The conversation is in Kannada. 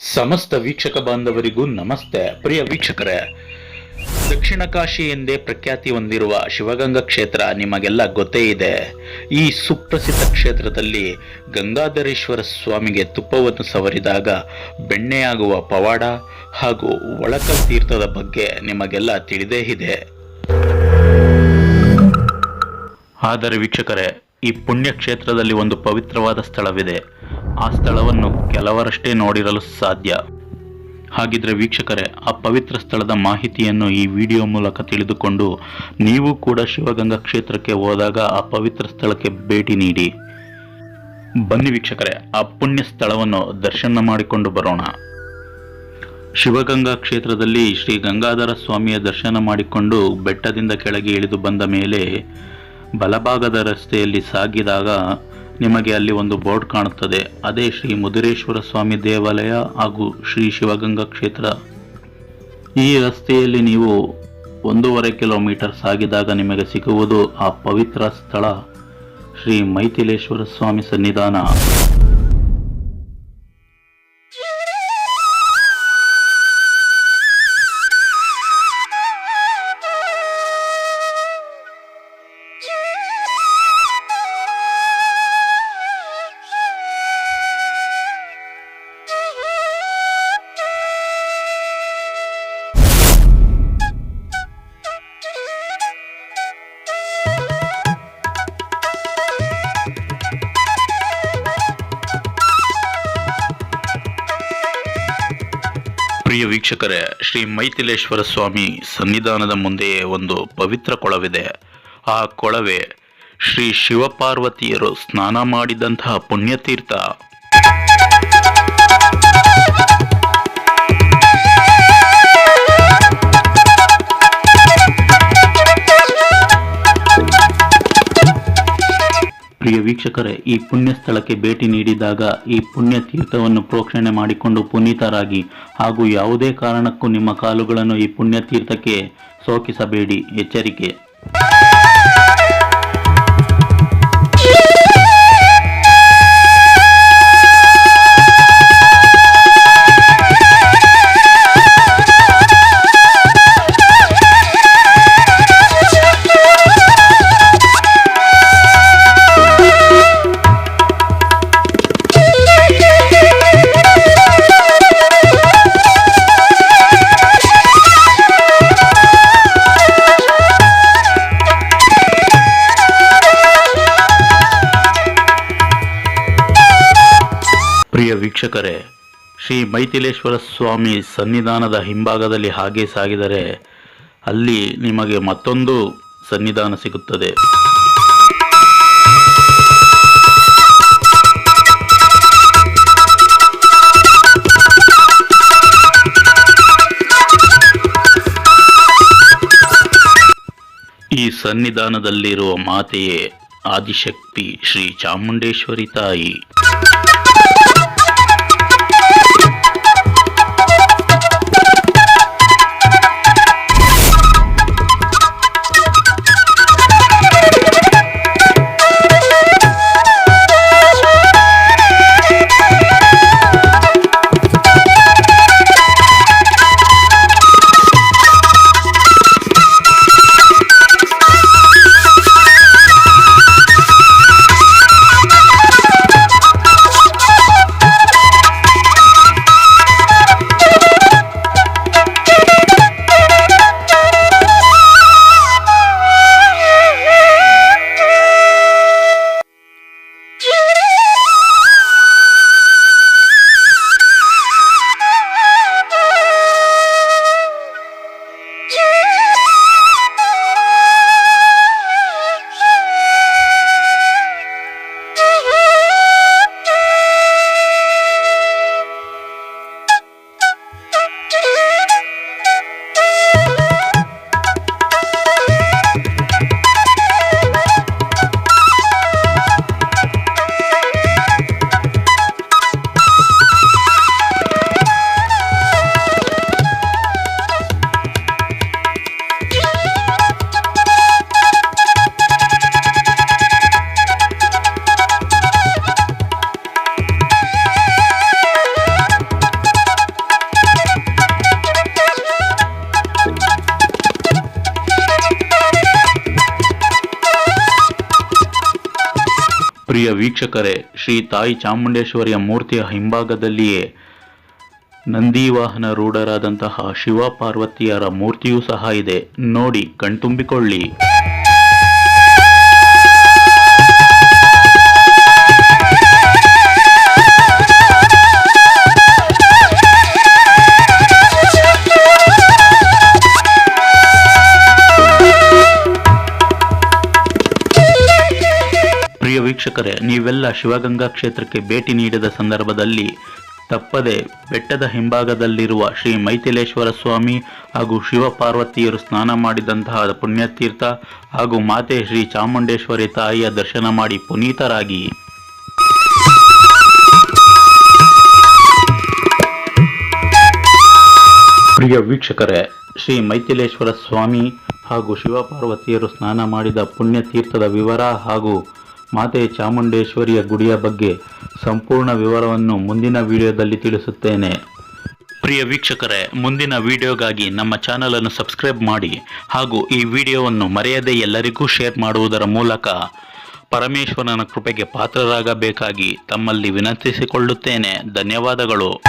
ಸಮಸ್ತ ವೀಕ್ಷಕ ಬಾಂಧವರಿಗೂ ನಮಸ್ತೆ. ಪ್ರಿಯ ವೀಕ್ಷಕರೇ, ದಕ್ಷಿಣ ಕಾಶಿ ಎಂದೇ ಪ್ರಖ್ಯಾತಿ ಹೊಂದಿರುವ ಶಿವಗಂಗಾ ಕ್ಷೇತ್ರ ನಿಮಗೆಲ್ಲ ಗೊತ್ತೇ ಇದೆ. ಈ ಸುಪ್ರಸಿದ್ಧ ಕ್ಷೇತ್ರದಲ್ಲಿ ಗಂಗಾಧರೇಶ್ವರ ಸ್ವಾಮಿಗೆ ತುಪ್ಪವನ್ನು ಸವರಿದಾಗ ಬೆಣ್ಣೆಯಾಗುವ ಪವಾಡ ಹಾಗೂ ಒಳಕಲ್ ತೀರ್ಥದ ಬಗ್ಗೆ ನಿಮಗೆಲ್ಲ ತಿಳಿದೇ ಇದೆ. ಆದರೆ ವೀಕ್ಷಕರೇ ಈ ಪುಣ್ಯ ಕ್ಷೇತ್ರದಲ್ಲಿ ಒಂದು ಪವಿತ್ರವಾದ ಸ್ಥಳವಿದೆ. ಆ ಸ್ಥಳವನ್ನು ಕೆಲವರಷ್ಟೇ ನೋಡಿರಲು ಸಾಧ್ಯ. ಹಾಗಿದ್ರೆ ವೀಕ್ಷಕರೇ, ಆ ಪವಿತ್ರ ಸ್ಥಳದ ಮಾಹಿತಿಯನ್ನು ಈ ವಿಡಿಯೋ ಮೂಲಕ ತಿಳಿದುಕೊಂಡು ನೀವು ಕೂಡ ಶಿವಗಂಗಾ ಕ್ಷೇತ್ರಕ್ಕೆ ಹೋದಾಗ ಆ ಪವಿತ್ರ ಸ್ಥಳಕ್ಕೆ ಭೇಟಿ ನೀಡಿ. ಬನ್ನಿ ವೀಕ್ಷಕರೇ, ಆ ಪುಣ್ಯ ಸ್ಥಳವನ್ನು ದರ್ಶನ ಮಾಡಿಕೊಂಡು ಬರೋಣ. ಶಿವಗಂಗಾ ಕ್ಷೇತ್ರದಲ್ಲಿ ಶ್ರೀ ಗಂಗಾಧರ ಸ್ವಾಮಿಯ ದರ್ಶನ ಮಾಡಿಕೊಂಡು ಬೆಟ್ಟದಿಂದ ಕೆಳಗೆ ಇಳಿದು ಬಂದ ಮೇಲೆ ಬಲಭಾಗದ ರಸ್ತೆಯಲ್ಲಿ ಸಾಗಿದಾಗ ನಿಮಗೆ ಅಲ್ಲಿ ಒಂದು ಬೋರ್ಡ್ ಕಾಣುತ್ತದೆ. ಅದೇ ಶ್ರೀ ಮುದುರೇಶ್ವರ ಸ್ವಾಮಿ ದೇವಾಲಯ ಹಾಗೂ ಶ್ರೀ ಶಿವಗಂಗಾ ಕ್ಷೇತ್ರ. ಈ ರಸ್ತೆಯಲ್ಲಿ ನೀವು ಒಂದೂವರೆ ಕಿಲೋಮೀಟರ್ ಸಾಗಿದಾಗ ನಿಮಗೆ ಸಿಗುವುದು ಆ ಪವಿತ್ರ ಸ್ಥಳ. ಶ್ರೀ ಮೈಥಿಲೇಶ್ವರ ಸ್ವಾಮಿ ಸನ್ನಿಧಾನ. ವೀಕ್ಷಕರೇ, ಶ್ರೀ ಮೈಥಿಲೇಶ್ವರ ಸ್ವಾಮಿ ಸನ್ನಿಧಾನದ ಮುಂದೆಯೇ ಒಂದು ಪವಿತ್ರ ಕೊಳವಿದೆ. ಆ ಕೊಳವೆ ಶ್ರೀ ಶಿವಪಾರ್ವತಿಯರು ಸ್ನಾನ ಮಾಡಿದಂತಹ ಪುಣ್ಯತೀರ್ಥ. ವೀಕ್ಷಕರೇ, ಈ ಪುಣ್ಯ ಸ್ಥಳಕ್ಕೆ ಭೇಟಿ ನೀಡಿದಾಗ ಈ ಪುಣ್ಯ ತೀರ್ಥವನ್ನು ಪ್ರೋಕ್ಷಣೆ ಮಾಡಿಕೊಂಡು ಪುನೀತರಾಗಿ ಹಾಗೂ ಯಾವುದೇ ಕಾರಣಕ್ಕೂ ನಿಮ್ಮ ಕಾಲುಗಳನ್ನು ಈ ಪುಣ್ಯ ತೀರ್ಥಕ್ಕೆ ಸೋಕಿಸಬೇಡಿ. ಎಚ್ಚರಿಕೆ. ವೀಕ್ಷಕರೇ, ಶ್ರೀ ಮೈಥಿಲೇಶ್ವರ ಸ್ವಾಮಿ ಸನ್ನಿಧಾನದ ಹಿಂಭಾಗದಲ್ಲಿ ಹಾಗೆ ಸಾಗಿದರೆ ಅಲ್ಲಿ ನಿಮಗೆ ಮತ್ತೊಂದು ಸನ್ನಿಧಾನ ಸಿಗುತ್ತದೆ. ಈ ಸನ್ನಿಧಾನದಲ್ಲಿರುವ ಮಾತೆಯೇ ಆದಿಶಕ್ತಿ ಶ್ರೀ ಚಾಮುಂಡೇಶ್ವರಿ ತಾಯಿ. ಪ್ರಿಯ ವೀಕ್ಷಕರೇ, ಶ್ರೀ ತಾಯಿ ಚಾಮುಂಡೇಶ್ವರಿಯ ಮೂರ್ತಿಯ ಹಿಂಭಾಗದಲ್ಲಿಯೇ ನಂದಿವಾಹನ ರೂಢರಾದಂತಹ ಶಿವ ಪಾರ್ವತಿಯರ ಮೂರ್ತಿಯೂ ಸಹ ಇದೆ. ನೋಡಿ, ಕಣ್ತುಂಬಿಕೊಳ್ಳಿ. ವೀಕ್ಷಕರೇ, ನೀವೆಲ್ಲ ಶಿವಗಂಗಾ ಕ್ಷೇತ್ರಕ್ಕೆ ಭೇಟಿ ನೀಡಿದ ಸಂದರ್ಭದಲ್ಲಿ ತಪ್ಪದೆ ಬೆಟ್ಟದ ಹಿಂಭಾಗದಲ್ಲಿರುವ ಶ್ರೀ ಮೈಥಿಲೇಶ್ವರ ಸ್ವಾಮಿ ಹಾಗೂ ಶಿವಪಾರ್ವತಿಯರು ಸ್ನಾನ ಮಾಡಿದಂತಹ ಪುಣ್ಯತೀರ್ಥ ಹಾಗೂ ಮಾತೆ ಶ್ರೀ ಚಾಮುಂಡೇಶ್ವರಿ ತಾಯಿಯ ದರ್ಶನ ಮಾಡಿ ಪುನೀತರಾಗಿ. ಪ್ರಿಯ ವೀಕ್ಷಕರೇ, ಶ್ರೀ ಮೈಥಿಲೇಶ್ವರ ಸ್ವಾಮಿ ಹಾಗೂ ಶಿವಪಾರ್ವತಿಯರು ಸ್ನಾನ ಮಾಡಿದ ಪುಣ್ಯತೀರ್ಥದ ವಿವರ ಹಾಗೂ ಮಾತೆ ಚಾಮುಂಡೇಶ್ವರಿಯ ಗುಡಿಯ ಬಗ್ಗೆ ಸಂಪೂರ್ಣ ವಿವರವನ್ನು ಮುಂದಿನ ವಿಡಿಯೋದಲ್ಲಿ ತಿಳಿಸುತ್ತೇನೆ. ಪ್ರಿಯ ವೀಕ್ಷಕರೇ, ಮುಂದಿನ ವಿಡಿಯೋಗಾಗಿ ನಮ್ಮ ಚಾನಲನ್ನು ಸಬ್ಸ್ಕ್ರೈಬ್ ಮಾಡಿ ಹಾಗೂ ಈ ವಿಡಿಯೋವನ್ನು ಮರೆಯದೆ ಎಲ್ಲರಿಗೂ ಶೇರ್ ಮಾಡುವುದರ ಮೂಲಕ ಪರಮೇಶ್ವರನ ಕೃಪೆಗೆ ಪಾತ್ರರಾಗಬೇಕಾಗಿ ತಮ್ಮಲ್ಲಿ ವಿನಂತಿಸಿಕೊಳ್ಳುತ್ತೇನೆ. ಧನ್ಯವಾದಗಳು.